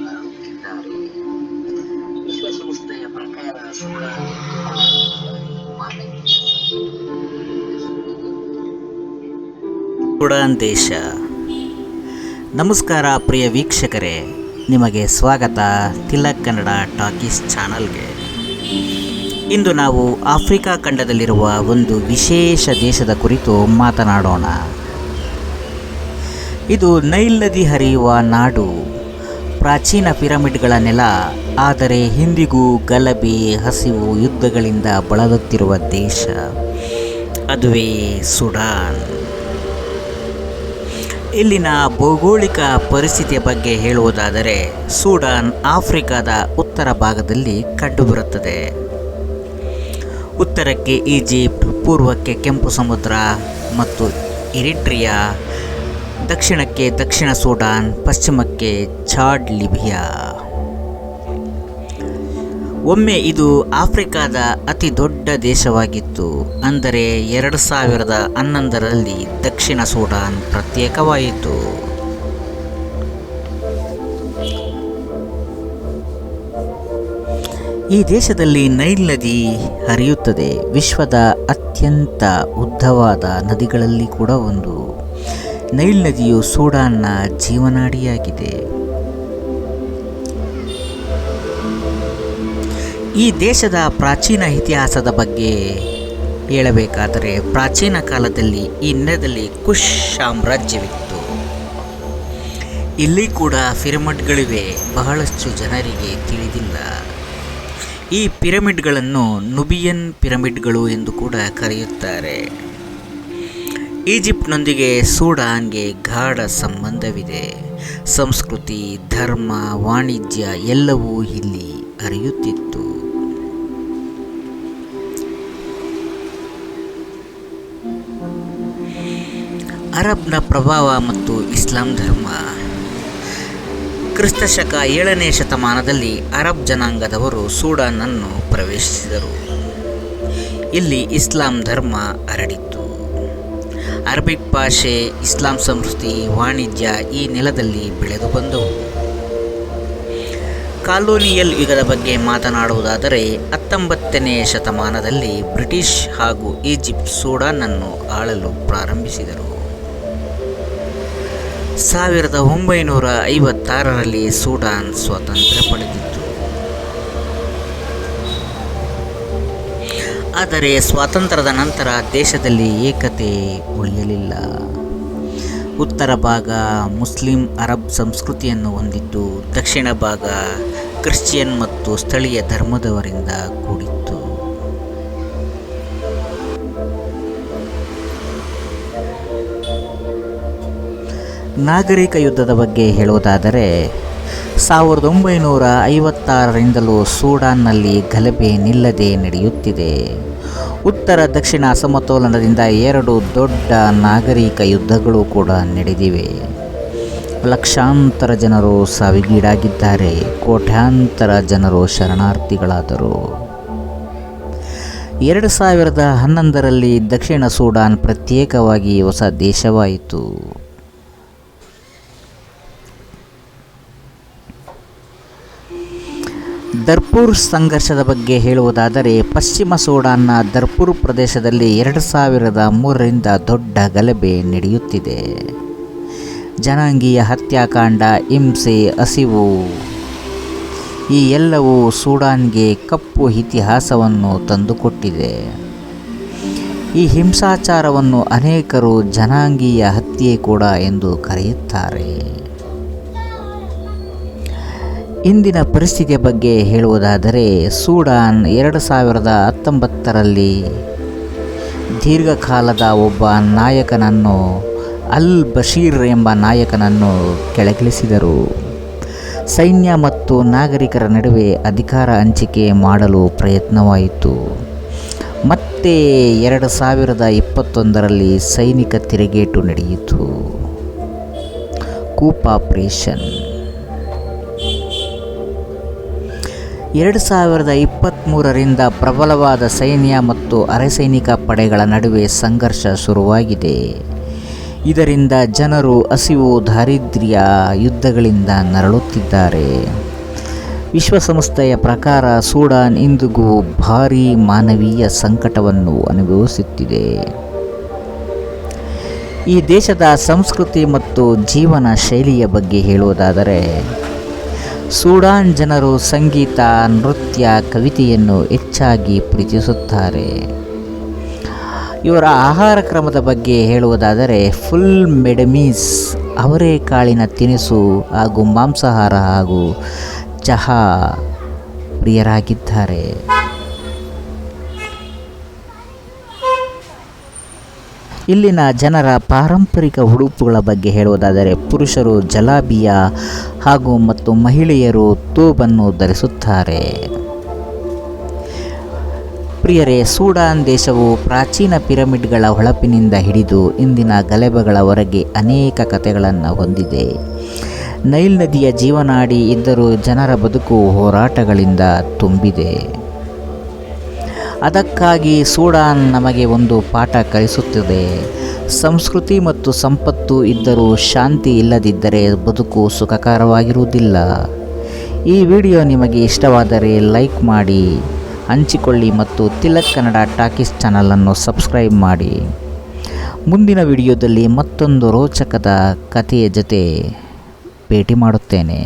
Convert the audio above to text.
ನರಳುತ್ತಿದ್ದಾರೆ ವಿಶ್ವಸಂಸ್ಥೆಯ ಪ್ರಕಾರ ದೇಶ ನಮಸ್ಕಾರ ಪ್ರಿಯ ವೀಕ್ಷಕರೇ, ನಿಮಗೆ ಸ್ವಾಗತ ತಿಲಕ್ ಕನ್ನಡ ಟಾಕೀಸ್ ಚಾನಲ್ಗೆ. ಇಂದು ನಾವು ಆಫ್ರಿಕಾ ಖಂಡದಲ್ಲಿರುವ ಒಂದು ವಿಶೇಷ ದೇಶದ ಕುರಿತು ಮಾತನಾಡೋಣ. ಇದು ನೈಲ್ ನದಿ ಹರಿಯುವ ನಾಡು. ಪ್ರಾಚೀನ ಪಿರಮಿಡ್ಗಳ ನೆಲ, ಆದರೆ ಹಿಂದಿಗೂ ಗಲಭೆ, ಹಸಿವು ಯುದ್ಧಗಳಿಂದ ಬಳಲುತ್ತಿರುವ ದೇಶ. ಅದುವೇ ಸುಡಾನ್. ಇಲ್ಲಿನ ಭೌಗೋಳಿಕ ಪರಿಸ್ಥಿತಿಯ ಬಗ್ಗೆ ಹೇಳುವುದಾದರೆ, ಸೂಡಾನ್ ಆಫ್ರಿಕಾದ ಉತ್ತರ ಭಾಗದಲ್ಲಿ ಕಂಡುಬರುತ್ತದೆ. ಉತ್ತರಕ್ಕೆ ಈಜಿಪ್ಟ್, ಪೂರ್ವಕ್ಕೆ ಕೆಂಪು ಸಮುದ್ರ ಮತ್ತು ಇರಿಟ್ರಿಯಾ ದಕ್ಷಿಣಕ್ಕೆ ದಕ್ಷಿಣ ಸೂಡಾನ್, ಪಶ್ಚಿಮಕ್ಕೆ ಚಾಡ್ ಲಿಬಿಯಾ. ಒಮ್ಮೆ ಇದು ಆಫ್ರಿಕಾದ ಅತಿ ದೊಡ್ಡ ದೇಶವಾಗಿತ್ತು. ಅಂದರೆ ಎರಡು ಸಾವಿರದ ಹನ್ನೊಂದರಲ್ಲಿ ದಕ್ಷಿಣ ಸೂಡಾನ್ ಪ್ರತ್ಯೇಕವಾಯಿತು. ಈ ದೇಶದಲ್ಲಿ ನೈಲ್ ನದಿ ಹರಿಯುತ್ತದೆ. ವಿಶ್ವದ ಅತ್ಯಂತ ಉದ್ದವಾದ ನದಿಗಳಲ್ಲಿ ಕೂಡ ಒಂದು. ನೈಲ್ ನದಿಯು ಸೂಡಾನ್ನ ಜೀವನಾಡಿಯಾಗಿದೆ. ಈ ದೇಶದ ಪ್ರಾಚೀನ ಇತಿಹಾಸದ ಬಗ್ಗೆ ಹೇಳಬೇಕಾದರೆ ಪ್ರಾಚೀನ ಕಾಲದಲ್ಲಿ ಈ ನೆಲದಲ್ಲಿ ಕುಶ್ ಸಾಮ್ರಾಜ್ಯವಿತ್ತು. ಇಲ್ಲಿ ಕೂಡ ಪಿರಮಿಡ್ಗಳಿವೆ, ಬಹಳಷ್ಟು ಜನರಿಗೆ ತಿಳಿದಿಲ್ಲ. ಈ ಪಿರಮಿಡ್ಗಳನ್ನು ನುಬಿಯನ್ ಪಿರಮಿಡ್ಗಳು ಎಂದು ಕೂಡ ಕರೆಯುತ್ತಾರೆ. ಈಜಿಪ್ಟ್ನೊಂದಿಗೆ ಸೂಡಾನ್ಗೆ ಗಾಢ ಸಂಬಂಧವಿದೆ. ಸಂಸ್ಕೃತಿ, ಧರ್ಮ, ವಾಣಿಜ್ಯ ಎಲ್ಲವೂ ಇಲ್ಲಿ ಅರಿಯುತ್ತಿತ್ತು. ಅರಬ್ನ ಪ್ರಭಾವ ಮತ್ತು ಇಸ್ಲಾಂ ಧರ್ಮ. ಕ್ರಿಸ್ತಶಕ ಏಳನೇ ಶತಮಾನದಲ್ಲಿ ಅರಬ್ ಜನಾಂಗದವರು ಸೂಡಾನನ್ನು ಪ್ರವೇಶಿಸಿದರು. ಇಲ್ಲಿ ಇಸ್ಲಾಂ ಧರ್ಮ ಹರಡಿತ್ತು. ಅರಬಿಕ್ ಭಾಷೆ, ಇಸ್ಲಾಂ ಸಂಸ್ಕೃತಿ ವಾಣಿಜ್ಯ ಈ ನೆಲದಲ್ಲಿ ಬೆಳೆದು ಬಂದವು ಕಾಲೋನಿಯಲ್ ಯುಗದ ಬಗ್ಗೆ ಮಾತನಾಡುವುದಾದರೆ, ಹತ್ತೊಂಬತ್ತನೇ ಶತಮಾನದಲ್ಲಿ ಬ್ರಿಟಿಷ್ ಹಾಗೂ ಈಜಿಪ್ಟ್ ಸೂಡಾನನ್ನು ಆಳಲು ಪ್ರಾರಂಭಿಸಿದರು. ಸಾವಿರದ ಒಂಬೈನೂರ ಐವತ್ತಾರರಲ್ಲಿ ಸೂಡಾನ್ ಸ್ವಾತಂತ್ರ್ಯ ಪಡೆದಿತ್ತು ಆದರೆ ಸ್ವಾತಂತ್ರ್ಯದ ನಂತರ ದೇಶದಲ್ಲಿ ಏಕತೆ ಉಳಿಯಲಿಲ್ಲ. ಉತ್ತರ ಭಾಗ ಮುಸ್ಲಿಂ ಅರಬ್ ಸಂಸ್ಕೃತಿಯನ್ನು ಹೊಂದಿದ್ದು ದಕ್ಷಿಣ ಭಾಗ ಕ್ರಿಶ್ಚಿಯನ್ ಮತ್ತು ಸ್ಥಳೀಯ ಧರ್ಮದವರಿಂದ ಕೂಡಿತ್ತು. ನಾಗರಿಕ ಯುದ್ಧದ ಬಗ್ಗೆ ಹೇಳುವುದಾದರೆ ಸಾವಿರದ ಒಂಬೈನೂರ ಐವತ್ತಾರರಿಂದಲೂ ಸೂಡಾನ್ನಲ್ಲಿ ಗಲಭೆ ನಿಲ್ಲದೆ ನಡೆಯುತ್ತಿದೆ. ಉತ್ತರ, ದಕ್ಷಿಣ ಅಸಮತೋಲನದಿಂದ ಎರಡು ದೊಡ್ಡ ನಾಗರಿಕ ಯುದ್ಧಗಳು ಕೂಡ ನಡೆದಿವೆ. ಲಕ್ಷಾಂತರ ಜನರು ಸಾವಿಗೀಡಾಗಿದ್ದಾರೆ. ಕೋಟ್ಯಾಂತರ ಜನರು ಶರಣಾರ್ಥಿಗಳಾದರು. ಎರಡು ಸಾವಿರದ ಹನ್ನೊಂದರಲ್ಲಿ ದಕ್ಷಿಣ ಸೂಡಾನ್ ಪ್ರತ್ಯೇಕವಾಗಿ ಹೊಸ ದೇಶವಾಯಿತು. ದರ್ಪುರ್ ಸಂಘರ್ಷದ ಬಗ್ಗೆ ಹೇಳುವುದಾದರೆ, ಪಶ್ಚಿಮ ಸೂಡಾನ್ನ ದರ್ಪುರ್ ಪ್ರದೇಶದಲ್ಲಿ ಎರಡು ಸಾವಿರದ ಮೂರರಿಂದ ದೊಡ್ಡ ಗಲಭೆ ನಡೆಯುತ್ತಿದೆ. ಜನಾಂಗೀಯ ಹತ್ಯಾಕಾಂಡ, ಹಿಂಸೆ, ಹಸಿವು ಈ ಎಲ್ಲವೂ ಸೂಡಾನ್ಗೆ ಕಪ್ಪು ಇತಿಹಾಸವನ್ನು ತಂದುಕೊಟ್ಟಿದೆ. ಈ ಹಿಂಸಾಚಾರವನ್ನು ಅನೇಕರು ಜನಾಂಗೀಯ ಹತ್ಯೆ ಕೂಡ ಎಂದು ಕರೆಯುತ್ತಾರೆ. ಇಂದಿನ ಪರಿಸ್ಥಿತಿಯ ಬಗ್ಗೆ ಹೇಳುವುದಾದರೆ ಸೂಡಾನ್ ಎರಡು ಸಾವಿರದ ಹತ್ತೊಂಬತ್ತರಲ್ಲಿ ದೀರ್ಘಕಾಲದ ಒಬ್ಬ ನಾಯಕನನ್ನು ಅಲ್ ಬಶೀರ್ ಎಂಬ ನಾಯಕನನ್ನು ಕೆಳಗಿಳಿಸಿದರು. ಸೈನ್ಯ ಮತ್ತು ನಾಗರಿಕರ ನಡುವೆ ಅಧಿಕಾರ ಹಂಚಿಕೆ ಮಾಡಲು ಪ್ರಯತ್ನವಾಯಿತು. ಮತ್ತೆ ಎರಡು ಸಾವಿರದ ಇಪ್ಪತ್ತೊಂದರಲ್ಲಿ ಸೈನಿಕ ತಿರುಗೇಟು ನಡೆಯಿತು. ಕೂಪ್ ಎರಡು ಸಾವಿರದ ಇಪ್ಪತ್ತ್ಮೂರರಿಂದ ಪ್ರಬಲವಾದ ಸೈನ್ಯ ಮತ್ತು ಅರೆಸೈನಿಕ ಪಡೆಗಳ ನಡುವೆ ಸಂಘರ್ಷ ಶುರುವಾಗಿದೆ. ಇದರಿಂದ ಜನರು ಹಸಿವು, ದಾರಿದ್ರ್ಯ ಯುದ್ಧಗಳಿಂದ ನರಳುತ್ತಿದ್ದಾರೆ. ವಿಶ್ವಸಂಸ್ಥೆಯ ಪ್ರಕಾರ ಸೂಡಾನ್ ಇಂದಿಗೂ ಭಾರೀ ಮಾನವೀಯ ಸಂಕಟವನ್ನು ಅನುಭವಿಸುತ್ತಿದೆ. ಈ ದೇಶದ ಸಂಸ್ಕೃತಿ ಮತ್ತು ಜೀವನ ಶೈಲಿಯ ಬಗ್ಗೆ ಹೇಳುವುದಾದರೆ ಸೂಡಾನ್ ಜನರು ಸಂಗೀತ, ನೃತ್ಯ, ಕವಿತೆಯನ್ನು ಹೆಚ್ಚಾಗಿ ಪ್ರೀತಿಸುತ್ತಾರೆ. ಇವರ ಆಹಾರ ಕ್ರಮದ ಬಗ್ಗೆ ಹೇಳುವುದಾದರೆ, ಫುಲ್ ಮೆಡಮೀಸ್ ಅವರೆಕಾಳಿನ ತಿನಿಸು ಹಾಗೂ ಮಾಂಸಾಹಾರ ಹಾಗೂ ಚಹಾ ಪ್ರಿಯರಾಗಿದ್ದಾರೆ. ಇಲ್ಲಿನ ಜನರ ಪಾರಂಪರಿಕ ಉಡುಪುಗಳ ಬಗ್ಗೆ ಹೇಳುವುದಾದರೆ ಪುರುಷರು ಜಲಾಬಿಯ ಹಾಗೂ ಮತ್ತು ಮಹಿಳೆಯರು ತೂಬನ್ನು ಧರಿಸುತ್ತಾರೆ. ಪ್ರಿಯರೇ, ಸೂಡಾನ್ ದೇಶವು ಪ್ರಾಚೀನ ಪಿರಮಿಡ್ಗಳ ಹೊಳಪಿನಿಂದ ಹಿಡಿದು ಇಂದಿನ ಗಲಭೆಗಳವರೆಗೆ ಅನೇಕ ಕಥೆಗಳನ್ನು ಹೊಂದಿದೆ. ನೈಲ್ ನದಿಯ ಜೀವನಾಡಿ ಇದ್ದರೂ ಜನರ ಬದುಕು ಹೋರಾಟಗಳಿಂದ ತುಂಬಿದೆ. ಅದಕ್ಕಾಗಿ ಸೂಡಾನ್ ನಮಗೆ ಒಂದು ಪಾಠ ಕಲಿಸುತ್ತದೆ. ಸಂಸ್ಕೃತಿ ಮತ್ತು ಸಂಪತ್ತು ಇದ್ದರೂ ಶಾಂತಿ ಇಲ್ಲದಿದ್ದರೆ ಬದುಕು ಸುಖಕರವಾಗಿರುವುದಿಲ್ಲ. ಈ ವಿಡಿಯೋ ನಿಮಗೆ ಇಷ್ಟವಾದರೆ ಲೈಕ್ ಮಾಡಿ, ಹಂಚಿಕೊಳ್ಳಿ ಮತ್ತು ತಿಲಕ್ ಕನ್ನಡ ಟಾಕೀಸ್ ಚಾನಲನ್ನು ಸಬ್ಸ್ಕ್ರೈಬ್ ಮಾಡಿ. ಮುಂದಿನ ವಿಡಿಯೋದಲ್ಲಿ ಮತ್ತೊಂದು ರೋಚಕದ ಕಥೆಯ ಜೊತೆ ಭೇಟಿ ಮಾಡುತ್ತೇನೆ.